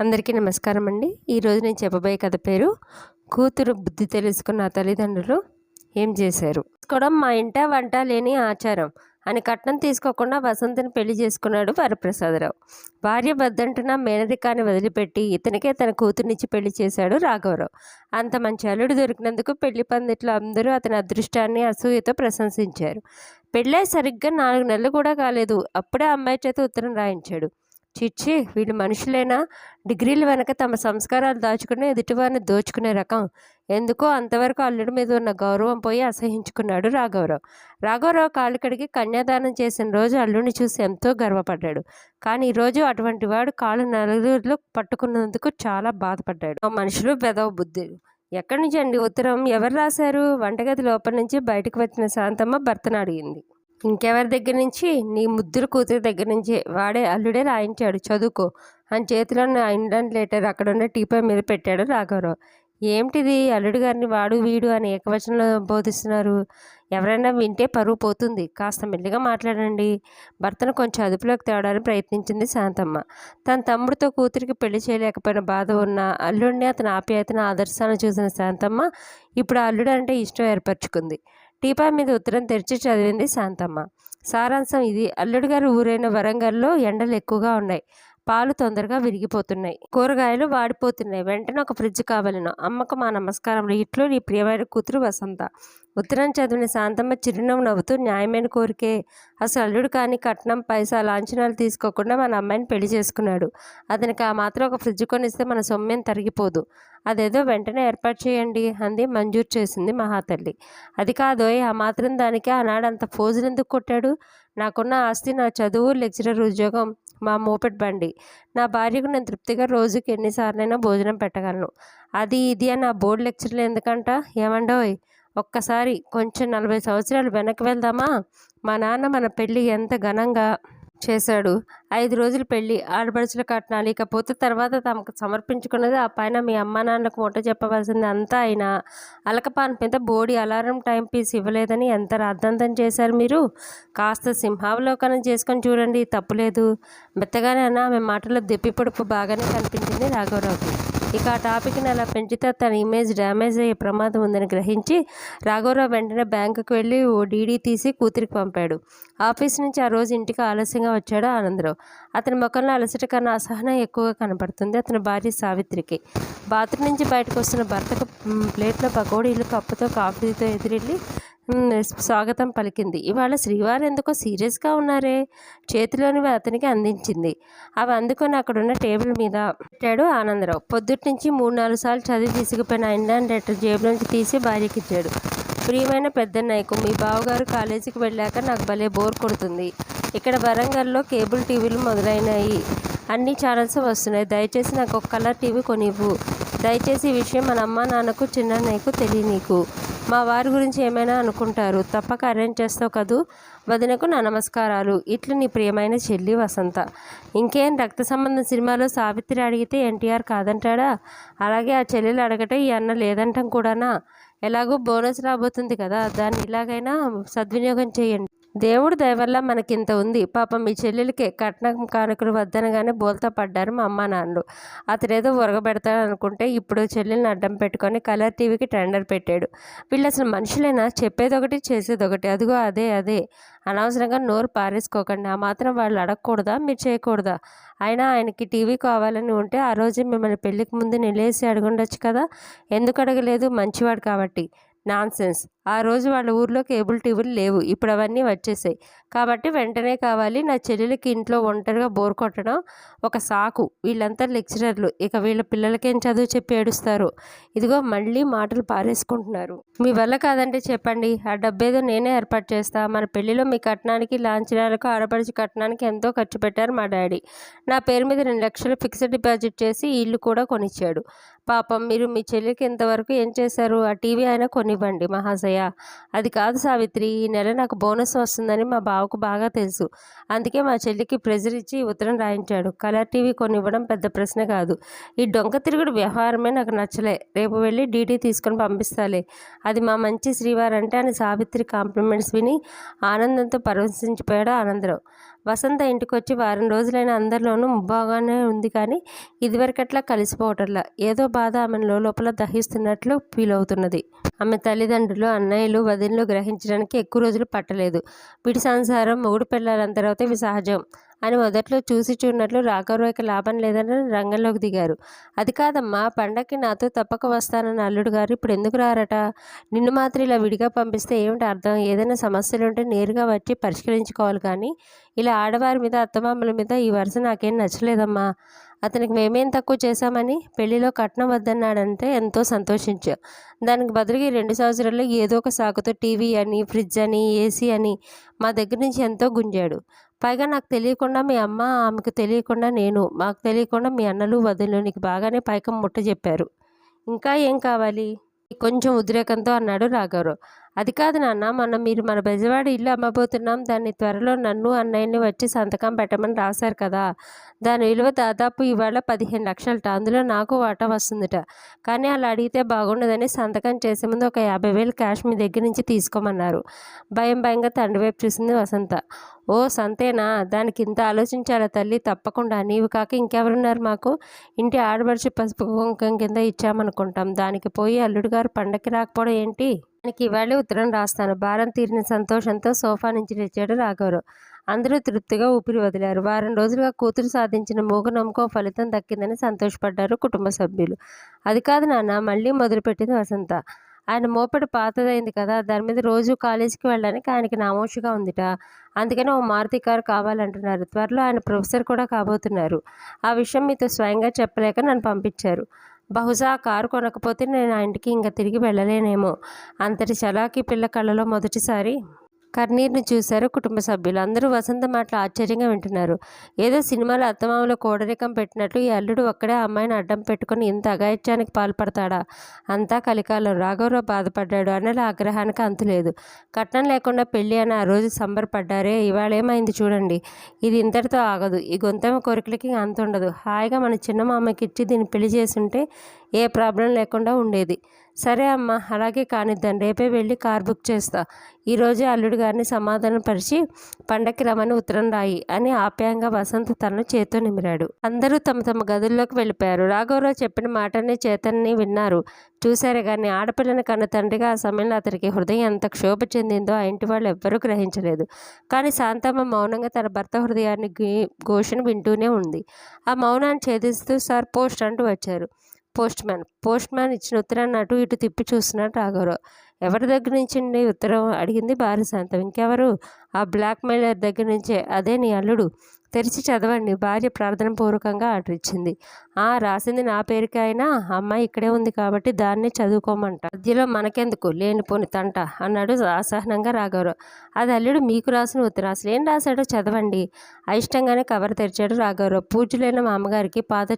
అందరికీ నమస్కారం అండి. ఈరోజు నేను చెప్పబోయే కథ పేరు కూతురు బుద్ధి తెలుసుకున్న తల్లిదండ్రులు ఏం చేశారు? కూడా మా ఇంట వంట లేని ఆచారం. అని కట్నం తీసుకోకుండా వసంతని పెళ్ళి చేసుకున్నాడు వరప్రసాదరావు. భార్య వద్దంటున్న మేనరికాన్ని వదిలిపెట్టి ఇతనికే తన కూతురునిచ్చి పెళ్ళి చేశాడు రాఘవరావు. అంత మంచి అల్లుడు దొరికినందుకు పెళ్ళి పందిట్లో అందరూ అతని అదృష్టాన్ని అసూయతో ప్రశంసించారు. పెళ్ళై సరిగ్గా నాలుగు నెలలు కూడా కాలేదు. అప్పుడే అమ్మాయి చేత ఉత్తరం రాయించాడు. చిచ్చి వీళ్ళు మనుషులైనా? డిగ్రీల వెనక తమ సంస్కారాలు దాచుకుని ఎదుటివారిని దోచుకునే రకం. ఎందుకో అంతవరకు అల్లుడి మీద ఉన్న గౌరవం పోయి అసహించుకున్నాడు రాఘవరావు. రాఘవరావు కాళ్ళు కన్యాదానం చేసిన రోజు అల్లుడిని చూసి ఎంతో గర్వపడ్డాడు. కానీ ఈరోజు అటువంటి వాడు కాళ్ళు నలుగురిలో పట్టుకున్నందుకు చాలా బాధపడ్డాడు. ఆ మనుషులు బెదవ బుద్ధులు. ఎక్కడి నుంచి అండి ఉత్తరం? ఎవరు రాశారు? వంటగది లోపల నుంచి బయటకు వచ్చిన శాంతమ్మ భర్తను అడిగింది. ఇంకెవరి దగ్గర నుంచి? నీ ముద్దుల కూతురి దగ్గర నుంచి వాడే అల్లుడే రాయించాడు చదువుకో. అని చేతిలో ఇండన్ లెటర్ అక్కడ ఉన్న టీపై మీద పెట్టాడు రాఘవరావు. ఏమిటిది? అల్లుడు గారిని వాడు వీడు అని ఏకవచనంలో బోధిస్తున్నారు. ఎవరైనా వింటే పరువు పోతుంది. కాస్త మెల్లిగా మాట్లాడండి. భర్తను కొంచెం అదుపులోకి తేవడానికి ప్రయత్నించింది శాంతమ్మ. తన తమ్ముడితో కూతురికి పెళ్ళి చేయలేకపోయిన బాధ ఉన్న అల్లుడిని అతని ఆప్యాయతను ఆదర్శాన్ని చూసిన శాంతమ్మ ఇప్పుడు అల్లుడు అంటే ఇష్టం ఏర్పరచుకుంది. టీపా మీద ఉత్తరం తెరిచి చదివింది శాంతమ్మ. సారాంశం ఇది. అల్లుడు గారు ఊరైన వరంగల్లో ఎండలు ఎక్కువగా ఉన్నాయి. పాలు తొందరగా విరిగిపోతున్నాయి. కూరగాయలు వాడిపోతున్నాయి. వెంటనే ఒక ఫ్రిడ్జ్ కావాలను. అమ్మకు మా నమస్కారం ఇట్లో నీ ప్రియమైన కూతురు వసంత. ఉత్తరం చదివిన శాంతమ్మ చిరునవ్వు నవ్వుతూ న్యాయమైన కోరికే అసలు అల్లుడు కానీ కట్నం పైసా లాంఛనాలు తీసుకోకుండా మన అమ్మాయిని పెళ్ళి చేసుకున్నాడు. అతనికి ఆ మాత్రం ఒక ఫ్రిడ్జ్ కొనిస్తే మన సొమ్మేం తరిగిపోదు. అదేదో వెంటనే ఏర్పాటు చేయండి అంది మంజూరు చేసింది మహాతల్లి. అది కాదోయ్ ఆ మాత్రం దానికి ఆనాడు అంత ఫోజులు ఎందుకు కొట్టాడు? నాకున్న ఆస్తి నా చదువు లెక్చరర్ ఉద్యోగం మా మోపెట్ బండి. నా భార్యకు నేను తృప్తిగా రోజుకి ఎన్నిసార్లైనా భోజనం పెట్టగలను. అది ఇది అని ఆ బోర్డు లెక్చర్లు ఎందుకంట? ఏమండోయ్? ఒక్కసారి కొంచెం నలభై సంవత్సరాలు వెనక్కి వెళ్దామా? మా నాన్న మన పెళ్ళి ఎంత ఘనంగా చేశాడు. ఐదు రోజులు పెళ్ళి ఆడపడుచుల కట్నాలు ఇకపోతే తర్వాత తమకు సమర్పించుకున్నది ఆ పైన మీ అమ్మ నాన్నకు మొట్ట చెప్పవలసింది అంతా అయినా అలకపాన్ మీద బోడి అలారం టైం పీస్ ఇవ్వలేదని ఎంత రాద్ధాంతం చేశారు మీరు? కాస్త సింహావలోకనం చేసుకొని చూడండి తప్పులేదు. మెత్తగానే అన్న ఆమె మాటలో దెప్పిపొడుపు బాగానే కనిపించింది రాఘవరావుకి. ఇక ఆ టాపిక్ని అలా పెంచితే తన ఇమేజ్ డ్యామేజ్ అయ్యే ప్రమాదం ఉందని గ్రహించి రాఘవరావు వెంటనే బ్యాంకుకు వెళ్ళి ఓ డీడీ తీసి కూతురికి పంపాడు. ఆఫీస్ నుంచి ఆ రోజు ఇంటికి ఆలస్యంగా వచ్చాడు ఆనందరావు. అతని ముఖంలో అలసట కన్నా అసహనం ఎక్కువగా కనపడుతుంది. అతని భార్య సావిత్రికి. బాత్రూమ్ నుంచి బయటకు వస్తున్న భర్తకు ప్లేట్లో పకోడీలు కప్పుతో కాఫీతో ఎదురెళ్ళి స్వాగతం పలికింది. ఇవాళ శ్రీవారు ఎందుకో సీరియస్గా ఉన్నారే? చేతిలోనివి అతనికి అందించింది. అవి అందుకొని అక్కడున్న టేబుల్ మీద పెట్టాడు ఆనందరావు. పొద్దుటి నుంచి మూడు నాలుగు సార్లు చదివి తీసుకుపోయిన ఇండియన్ లెటర్ జేబులోంచి తీసి భార్యకి ఇచ్చాడు ప్రియమైన పెద్ద నాయకు మీ బావగారు కాలేజీకి వెళ్ళాక నాకు భలే బోర్ కొడుతుంది. ఇక్కడ వరంగల్లో కేబుల్ టీవీలు మొదలైనాయి. అన్ని ఛానల్స్ వస్తున్నాయి. దయచేసి నాకు ఒక కలర్ టీవీ కొనివ్వు. దయచేసి ఈ విషయం మన అమ్మ నాన్నకు చిన్న నాయకు తెలియనీకు. మా వారి గురించి ఏమైనా అనుకుంటారు తప్పక అరేంజ్ చేస్తావు కదూ? వదినకు నా నమస్కారాలు. ఇట్లు నీ ప్రియమైన చెల్లి వసంత. ఇంకేం రక్త సంబంధం సినిమాలో సావిత్రి అడిగితే ఎన్టీఆర్ కాదంటాడా? అలాగే ఆ చెల్లెలు అడగటం ఈ అన్న లేదంటాం కూడానా? ఎలాగో బోనస్ రాబోతుంది కదా దాన్ని ఇలాగైనా సద్వినియోగం చేయండి. దేవుడు దయవల్ల మనకింత ఉంది. పాపం మీ చెల్లెలకి కట్నం కానుకలు వద్దనగానే బోల్తా పడ్డారు మా అమ్మ నాన్నలు అతడేదో ఉరగబెడతాడనుకుంటే ఇప్పుడు చెల్లెల్ని అడ్డం పెట్టుకొని కలర్ టీవీకి టెండర్ పెట్టాడు. వీళ్ళు అసలు మనుషులైనా? చెప్పేది ఒకటి చేసేది ఒకటి అదిగో అదే అదే. అనవసరంగా నోరు పారేసుకోకండి. ఆ మాత్రం వాళ్ళు అడగకూడదా? మీరు చేయకూడదా? అయినా ఆయనకి టీవీ కావాలని ఉంటే ఆ రోజే మిమ్మల్ని పెళ్ళికి ముందు నిలేసి అడగండొచ్చు కదా? ఎందుకు అడగలేదు? మంచివాడు కాబట్టి. నాన్సెన్స్. ఆ రోజు వాళ్ళ ఊర్లో కేబుల్ టీవీలు లేవు. ఇప్పుడు అవన్నీ వచ్చేసాయి. కాబట్టి వెంటనే కావాలి నా చెల్లెలకి ఇంట్లో ఒంటరిగా బోర్ కొట్టడం ఒక సాకు. వీళ్ళంతా లెక్చరర్లు. ఇక వీళ్ళ పిల్లలకేం చదువు చెప్పి ఏడుస్తారు? ఇదిగో మళ్ళీ మాటలు పారేసుకుంటున్నారు. మీ వల్ల కాదంటే చెప్పండి. ఆ డబ్బేదో నేనే ఏర్పాటు చేస్తా. మన పెళ్ళిలో మీ కట్నానికి లాంఛనాలకు ఆడపడిచి కట్నానికి ఎంతో ఖర్చు పెట్టారు మా డాడీ. నా పేరు మీద రెండు లక్షలు ఫిక్స్డ్ డిపాజిట్ చేసి ఇల్లు కూడా కొనిచ్చాడు. పాపం మీరు మీ చెల్లికి ఇంతవరకు ఏం చేశారు? ఆ టీవీ అయినా కొనివ్వండి. మహాశయ అది కాదు సావిత్రి ఈ నెల నాకు బోనస్ వస్తుందని మా బావకు బాగా తెలుసు. అందుకే మా చెల్లికి ప్రెజర్ ఇచ్చి ఉత్తరం రాయించాడు. కలర్ టీవీ కొనివ్వడం పెద్ద ప్రశ్న కాదు. ఈ డొంక తిరుగుడు వ్యవహారమే నాకు నచ్చలే. రేపు వెళ్ళి డీటీ తీసుకొని పంపిస్తాలే. అది మా మంచి శ్రీవారు అంటే అని సావిత్రి కాంప్లిమెంట్స్ విని ఆనందంతో పరవశించిపోయాడు ఆనందరావు. వసంత ఇంటికి వచ్చి వారం రోజులైన అందరిలోనూ బాగానే ఉంది కానీ ఇదివరకట్లా కలిసిపోవటంలా. ఏదో బాధ ఆమెను లోపల దహిస్తున్నట్లు ఫీల్ అవుతున్నది. ఆమె తల్లిదండ్రులు అన్నయ్యలు వదినలు గ్రహించడానికి ఎక్కువ రోజులు పట్టలేదు. విడి సంసారం మొగుడు పిల్లలంత తర్వాత ఇవి సహజం అని మొదట్లో చూసి చూడనట్లు రాఘవరావుకి లాభం లేదని రంగంలోకి దిగారు. అది కాదమ్మా పండక్కి నాతో తప్పక వస్తానన్న అల్లుడు గారు ఇప్పుడు ఎందుకు రారట? నిన్ను మాత్రం ఇలా విడిగా పంపిస్తే ఏమిటి అర్థం? ఏదైనా సమస్యలు ఉంటే నేరుగా వచ్చి పరిష్కరించుకోవాలి కానీ ఇలా ఆడవారి మీద అత్తమామల మీద ఈ వరుస నాకేం నచ్చలేదమ్మా. అతనికి మేమేం తక్కువ చేశామని పెళ్ళిలో కట్నం వద్దన్నాడంటే ఎంతో సంతోషించా. దానికి బదులుగా ఈ రెండు సంవత్సరాల్లో ఏదో ఒక సాకుతో టీవీ అని ఫ్రిడ్జ్ అని ఏసీ అని మా దగ్గర నుంచి ఎంతో గుంజాడు. పైగా నాకు తెలియకుండా మీ అమ్మ ఆమెకు తెలియకుండా నేను మాకు తెలియకుండా మీ అన్నలు వదిలు నీకు బాగానే పైకం ముట్ట చెప్పారు ఇంకా ఏం కావాలి? కొంచెం ఉద్రేకంతో అన్నాడు రాఘవరావు. అది కాదు నాన్న మొన్న మీరు మన బెజవాడ ఇల్లు అమ్మబోతున్నాం. దాన్ని త్వరలో నన్ను అన్నయ్యని వచ్చి సంతకం పెట్టమని రాశారు కదా. దాని విలువ దాదాపు ఇవాళ పదిహేను లక్షలట. అందులో నాకు వాటా వస్తుందట. కానీ అలా అడిగితే బాగుండదని సంతకం చేసే ముందు ఒక యాభై వేలు క్యాష్ మీ దగ్గర నుంచి తీసుకోమన్నారు. భయం భయంగా తండ్రి వైపు చూసింది వసంత. ఓ సంతేనా? దానికి ఇంత ఆలోచించాలా తల్లి? తప్పకుండా. నీవు కాక ఇంకెవరున్నారు మాకు? ఇంటి ఆడబడిచి పసుపు కుంకం కింద ఇచ్చామనుకుంటాం. దానికి పోయి అల్లుడు గారు పండక్కి రాకపోవడం ఏంటి? దానికి ఇవాళ ఉత్తరం రాస్తాను. భారం తీరిన సంతోషంతో సోఫా నుంచి తెచ్చాడు రాఘవరావు అందరూ తృప్తిగా ఊపిరి వదిలారు. వారం రోజులుగా కూతురు సాధించిన మూగనమ్మకో ఫలితం దక్కిందని సంతోషపడ్డారు కుటుంబ సభ్యులు. అది కాదు నాన్న మళ్ళీ మొదలుపెట్టింది వసంత. ఆయన మోపెడు పాతదైంది కదా దాని మీద రోజు కాలేజీకి వెళ్ళడానికి ఆయనకి నామోషిగా ఉందిట. అందుకని ఓ మారుతి కారు కావాలంటున్నారు. త్వరలో ఆయన ప్రొఫెసర్ కూడా కాబోతున్నారు. ఆ విషయం మీతో స్వయంగా చెప్పలేక నన్ను పంపించారు. బహుశా కారు కొనకపోతే నేను ఆ ఇంటికి ఇంకా తిరిగి వెళ్ళలేనేమో. అంతటి చలాకి పిల్ల కళ్ళలో మొదటిసారి కర్ణీర్ని చూశారు కుటుంబ సభ్యులు. అందరూ వసంత మాటలు ఆశ్చర్యంగా వింటున్నారు. ఏదో సినిమాలో అత్తమామలో కోడరికం పెట్టినట్లు ఈ అల్లుడు ఒక్కడే అమ్మాయిని అడ్డం పెట్టుకుని ఇంత అగాయిత్యానికి పాల్పడతాడా? అంతా కలికాలం రాఘవరావు బాధపడ్డాడు. అన్నల ఆగ్రహానికి అంతులేదు కట్నం లేకుండా పెళ్ళి అని ఆ రోజు సంబరపడ్డారే ఇవాళ ఏమైంది చూడండి. ఇది ఇంతటితో ఆగదు. ఈ గొంతమ కోరికలకి అంత ఉండదు హాయిగా మన చిన్న మామకి ఇచ్చి దీన్ని పెళ్ళి చేసుంటే ఏ ప్రాబ్లం లేకుండా ఉండేది. సరే అమ్మ అలాగే కానిద్దాం. రేపే వెళ్ళి కార్ బుక్ చేస్తా. ఈరోజే అల్లుడు గారిని సమాధానం పరిచి పండక్కి రమ్మని ఉత్తరం రాయి అని ఆప్యాయంగా వసంత తనను చేత్తో నిమిరాడు. అందరూ తమ తమ గదుల్లోకి వెళ్ళిపోయారు. రాఘవరావు చెప్పిన మాటని చేతన్ని విన్నారు. చూశారే కానీ ఆడపిల్లని కన్న తండ్రిగా ఆ సమయంలో అతనికి హృదయం ఎంత క్షోభ చెందిందో ఆ ఇంటి వాళ్ళు ఎవ్వరూ గ్రహించలేదు. కానీ శాంతమ్మ మౌనంగా తన భర్త హృదయాన్ని ఘోషను వింటూనే ఉంది. ఆ మౌనాన్ని ఛేదిస్తూ సార్ పోస్ట్ అంటూ వచ్చారు. పోస్ట్ మ్యాన్ పోస్ట్ మ్యాన్ ఇచ్చిన ఉత్తరాన్ని అటు ఇటు తిప్పి చూస్తున్నాడు రాఘవరావు ఎవరి దగ్గర నుంచి ఉత్తరం అడిగింది భార్య శాంతం ఇంకెవరు? ఆ బ్లాక్ మెయిలర్ దగ్గర నుంచే. అదే నీ అల్లుడు. తెరిచి చదవండి. భార్య ప్రార్థన పూర్వకంగా ఆర్డర్ ఇచ్చింది ఆ రాసింది నా పేరుకి అయినా అమ్మాయి ఇక్కడే ఉంది కాబట్టి దాన్నే చదువుకోమంట. మధ్యలో మనకెందుకు? లేనిపోని తంట అన్నాడు అసహనంగా రాఘవరావు. అది అల్లుడు మీకు రాసిన ఉత్తరం అసలు ఏం రాశాడో చదవండి. అయిష్టంగానే కవర్ తెరిచాడు రాఘవరావు. పూజలైన మా అమ్మగారికి పాత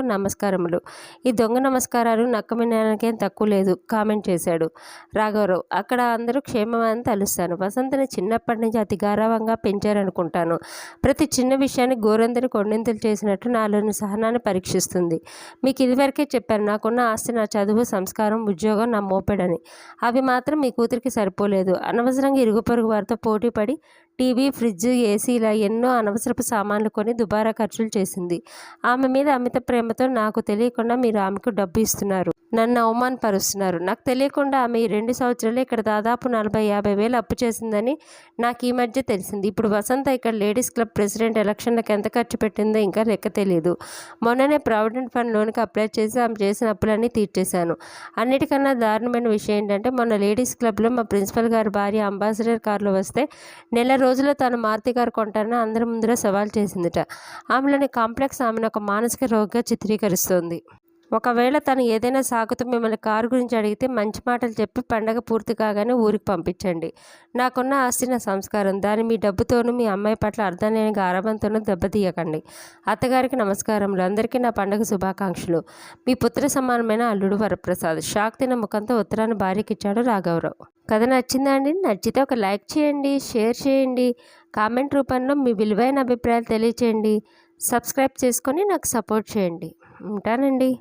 నమస్కారములు. ఈ దొంగ నమస్కారాలు నక్కమినానికేం తక్కువ లేదు కామెంట్ చేశాడు రాఘవరావు. అక్కడ అందరూ క్షేమమని తలుస్తాను. వసంతని చిన్నప్పటి నుంచి అతి గారవంగా పెంచారనుకుంటాను. ప్రతి చిన్న చిన్న విషయాన్ని గోరందరి కొండింతలు చేసినట్టు నాలోని సహనాన్ని పరీక్షిస్తుంది. మీకు ఇదివరకే చెప్పాను నాకున్న ఆస్తి నా చదువు సంస్కారం ఉద్యోగం నా మోపెడని. అవి మాత్రం మీ కూతురికి సరిపోలేదు. అనవసరంగా ఇరుగు పొరుగు వారితో పోటీపడి టీవీ ఫ్రిడ్జ్ ఏసీ ఇలా ఎన్నో అనవసరపు సామాన్లు కొని దుబారా ఖర్చులు చేసింది. ఆమె మీద అమిత ప్రేమతో నాకు తెలియకుండా మీరు ఆమెకు డబ్బు ఇస్తున్నారు. నన్ను అవమానపరుస్తున్నారు. నాకు తెలియకుండా ఆమె ఈ రెండు సంవత్సరాలు ఇక్కడ దాదాపు నలభై యాభై వేలు అప్పు చేసిందని నాకు ఈ మధ్య తెలిసింది. ఇప్పుడు వసంత ఇక్కడ లేడీస్ క్లబ్ ప్రెసిడెంట్ ఎలక్షన్లకు ఎంత ఖర్చు పెట్టిందో ఇంకా లెక్క తెలియదు మొన్ననే ప్రావిడెంట్ ఫండ్ లోన్కి అప్లై చేసి ఆమె చేసిన అప్పులన్నీ తీర్చేశాను. అన్నిటికన్నా దారుణమైన విషయం ఏంటంటే మొన్న లేడీస్ క్లబ్లో మా ప్రిన్సిపల్ గారి భార్య అంబాసిడర్ కారులో వస్తే నెల రోజుల్లో తను మారుతి గారు కొంటానని అందరి ముందర సవాల్ చేసిందిట. ఆమెలోని కాంప్లెక్స్ ఆమెను ఒక మానసిక రోగిగా చిత్రీకరిస్తోంది. ఒకవేళ తను ఏదైనా సాకుతో మిమ్మల్ని కారు గురించి అడిగితే మంచి మాటలు చెప్పి పండగ పూర్తి కాగానే ఊరికి పంపించండి. నాకున్న ఆస్తి నా సంస్కారం. దాన్ని మీ డబ్బుతోనూ మీ అమ్మాయి పట్ల అర్థం లేని గారభంతోనూ దెబ్బతీయకండి. అత్తగారికి నమస్కారములు. అందరికీ నా పండగ శుభాకాంక్షలు. మీ పుత్ర సమానమైన అల్లుడు వరప్రసాద్. షాక్ తిన ముఖంతో ఉత్తరాన్ని భార్యకి ఇచ్చాడు రాఘవరావు. కథ నచ్చిందా అండి? నచ్చితే ఒక లైక్ చేయండి షేర్ చేయండి. కామెంట్ రూపంలో మీ విలువైన అభిప్రాయాలు తెలియచేయండి. సబ్స్క్రైబ్ చేసుకొని నాకు సపోర్ట్ చేయండి. ఉంటానండి.